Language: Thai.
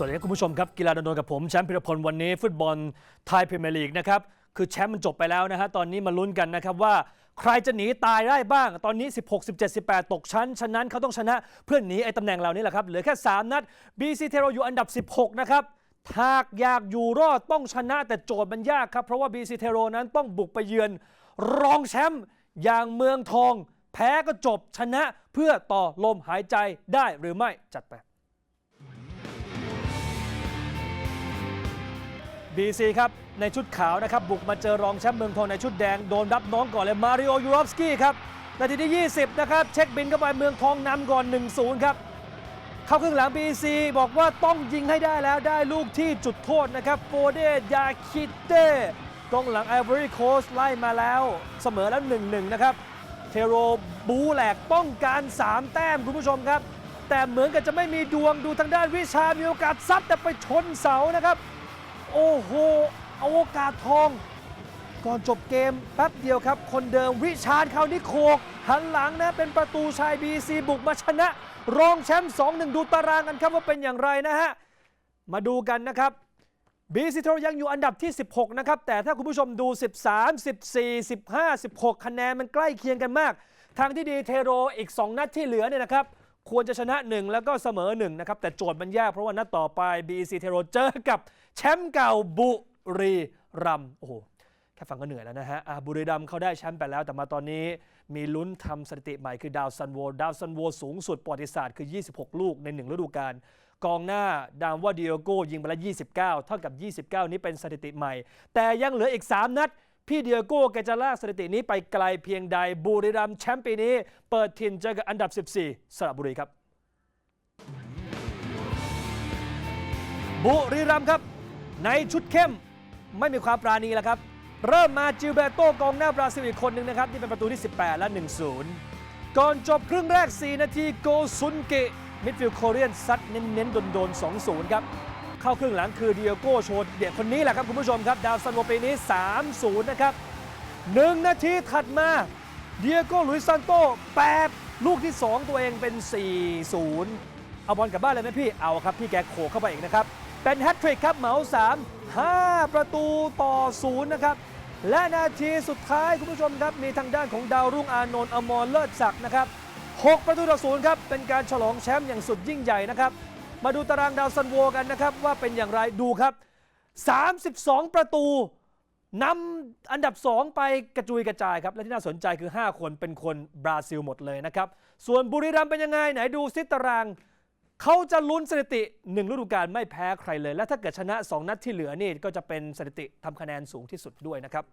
สวัสดีครับคุณผู้ชมครับกีฬาดนดนกับผมแชมป์พิรพลวันนี้ฟุตบอลไทยพรีเมียร์ลีกนะครับคือแชมป์มันจบไปแล้วนะฮะตอนนี้มาลุ้นกันนะครับว่าใครจะหนีตายได้บ้าง ตอนนี้ 16 17 18 ตกชั้น ฉะนั้นเขาต้องชนะเพื่อหนีไอ้ตำแหน่งเหล่านี้แหละครับเหลือแค่ 3 นัด BC t e r o อยู่อันดับ 16 นะครับหากอยากอยู่รอดต้องชนะแต่โจทย์มันยากครับ เพราะว่า BC t e r o นั้นต้องบุกไปเยือนรองแชมป์อย่างเมืองทอง แพ้ก็จบชนะเพื่อต่อลมหายใจได้หรือไม่จัดไป BC ครับในชุดขาวนะครับบุกมาเจอรองแชมป์เมืองทองในชุดแดงโดนรับน้องก่อนเลยมาริโอยูรอฟสกี้ครับนาทีที่ 20 นะครับ เช็คบินเข้าไปเมืองทองนำก่อน 1-0 ครับ เข้าครึ่งหลัง BC บอกว่าต้องยิงให้ได้แล้วได้ลูกที่จุดโทษนะครับโฟเดยาคิเต้กองหลังไอ v อรี่โคสไล่มาแล้วเสมอแล้ว 1-1 นะครับ เทโรบูแหลกต้องการ3แต้มคุณผู้ชมครับ แต่เหมือนกับจะไม่มีดวงดูทางด้านวิชามีโอกาสซัดแต่ไปชนเสานะครับ โอ้โหอวกาศทอง ก่อนจบเกมแป๊บเดียวครับ คนเดิมวิชาญคราวนี้โคก หันหลังนะ เป็นประตูชายบีซีบุกมาชนะ รองแชมป์2-1 ดูตารางกันครับว่าเป็นอย่างไรนะฮะ มาดูกันนะครับบีซีโทยังอยู่อันดับที่ 16 นะครับ แต่ถ้าคุณผู้ชมดู 13 14 15 16 คะแนนมันใกล้เคียงกันมาก ทางที่ดีเทโรอีก 2 นัดที่เหลือเนี่ยนะครับ ควรจะชนะ 1 แล้วก็เสมอ1นะครับแต่โจทย์มันยากเพราะว่านัดต่อไป BC เทโรเจอกับแชมป์เก่าบุรีรัมย์โอ้โหแค่ฟังก็เหนื่อยแล้วนะฮะบุรีรัมย์เขาได้แชมป์ไปแล้ว แต่มาตอนนี้มีลุ้นทำสถิติใหม่คือดาวซันโวดาวซันโวสูงสุดประวัติศาสตร์คือ 26 ลูกใน 1 ฤดูกาลกองหน้าดามว่าดิโอโกยิงไปแล้ว 29 เท่ากับ 29 นี้เป็นสถิติใหม่ แต่ยังเหลืออีก 3 นัด พี่เดียโก้แกจะลากสถิตินี้ไปไกลเพียงใดบุรีรัมย์แชมป์ปีนี้ เปิดถิ่นเจอกับอันดับ 14 สระบุรีครับ บุรีรัมย์ครับ ในชุดเข้มไม่มีความปราณีแล้วครับ เริ่มมาจิลเบโตกองหน้าบราซิลอีกคนหนึ่งนะครับที่เป็นประตูที่ 18 และ 1-0 ก่อนจบครึ่งแรก 4 นาทีโกซุนเกะมิดฟิลด์โคเรียนซัดเน้นๆโดนๆ2-0 ครับ เข้าครึ่งหลังคือเดียโก้โชดเดียคนนี้แหละครับคุณผู้ชมครับ ดาวซันโวปีนี้ 3-0 นะครับ 1 นาทีถัดมาเดียโก้ลุยซันโต้8ลูกที่ 2 ตัวเองเป็น 4-0 เอาบอลกลับบ้านเลยไหมพี่เอาครับ พี่แกโขกเข้าไปอีกนะครับ เป็นแฮตทริกครับเหมา 3 5 ประตูต่อ 0 นะครับ และนาทีสุดท้ายคุณผู้ชมครับ มีทางด้านของดาวรุ่งอานนท์อมรเลิศศักดิ์นะครับ 6 ประตูต่อ 0 ครับ เป็นการฉลองแชมป์อย่างสุดยิ่งใหญ่นะครับ มาดูตารางดาวซันโวกันนะครับ ว่าเป็นอย่างไรดูครับ 32 ประตูนำอันดับ 2 ไปกระจุยกระจายครับ และที่น่าสนใจคือ 5 คนเป็นคนบราซิลหมดเลยนะครับ ส่วนบุรีรัมย์เป็นยังไง ไหนดูซิตารางเขาจะลุ้นสถิติ 1 ฤดูกาลไม่แพ้ใครเลย และถ้าเกิดชนะ 2 นัดที่เหลือนี่ก็จะเป็นสถิติทำคะแนนสูงที่สุดด้วยนะครับ